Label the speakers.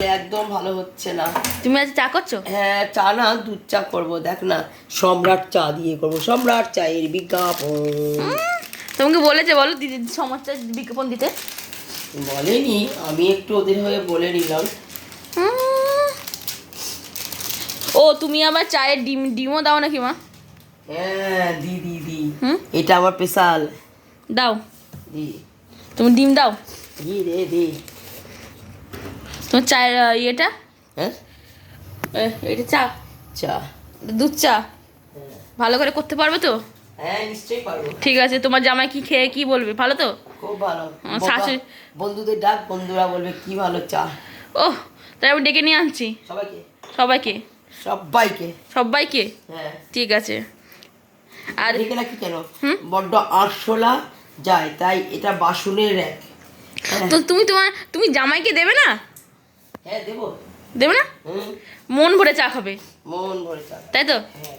Speaker 1: একদম ভালো হচ্ছে না।
Speaker 2: তুমি আজ চা করছ?
Speaker 1: হ্যাঁ চা না দুধ চা করব। দেখ না সম্রাট চা দিয়ে করব। সম্রাট চায়ের বিজ্ঞাপন।
Speaker 2: তোমাকে বলেছে বলো দিদি সমাজটা বিজ্ঞাপন দিতে।
Speaker 1: বলেনি আমি একটু ওদের হয়ে বলে নিলাম।
Speaker 2: ও তুমি আবার চায়ের ডিম ডিমও দাও নাকি মা?
Speaker 1: হ্যাঁ দি দি দি? এটা আমার স্পেশাল।
Speaker 2: দাও।
Speaker 1: দি।
Speaker 2: তুমি ডিম দাও।
Speaker 1: দি রে দি।
Speaker 2: তোমার চায়ের ইয়েটা?
Speaker 1: হ্যাঁ?
Speaker 2: এটা চা।
Speaker 1: চা।
Speaker 2: দুধ চা? ভালো করে করতে পারবে তো?
Speaker 1: হ্যাঁ নিশ্চয়ই পারব।
Speaker 2: ঠিক আছে তোমার জামাই কি খেয়ে কি বলবে? ভালো তো?
Speaker 1: খুব ভালো।
Speaker 2: শাশুড়ি-
Speaker 1: বন্ধুদের ডাক বন্ধুরা বলবে কি ভালো চা।
Speaker 2: ও তাই আমি ডেকে নিয়ে আনছি।
Speaker 1: সবাইকে?
Speaker 2: সবাইকে?
Speaker 1: সবাইকে?
Speaker 2: সবাইকে?
Speaker 1: হ্যাঁ।
Speaker 2: ঠিক আছে। আর
Speaker 1: দেখে রাখি কেন? বড্ড আরশোলা যায় তাই এটা বাসনের র্যাক।
Speaker 2: তো তুমি তোমার তুমি জামাইকে দেবে না?
Speaker 1: হ্যাঁ দেবো।
Speaker 2: দেবে না? মন ভরে চা খাবে।
Speaker 1: মন ভরে চা।
Speaker 2: তাই তো?
Speaker 1: হ্যাঁ।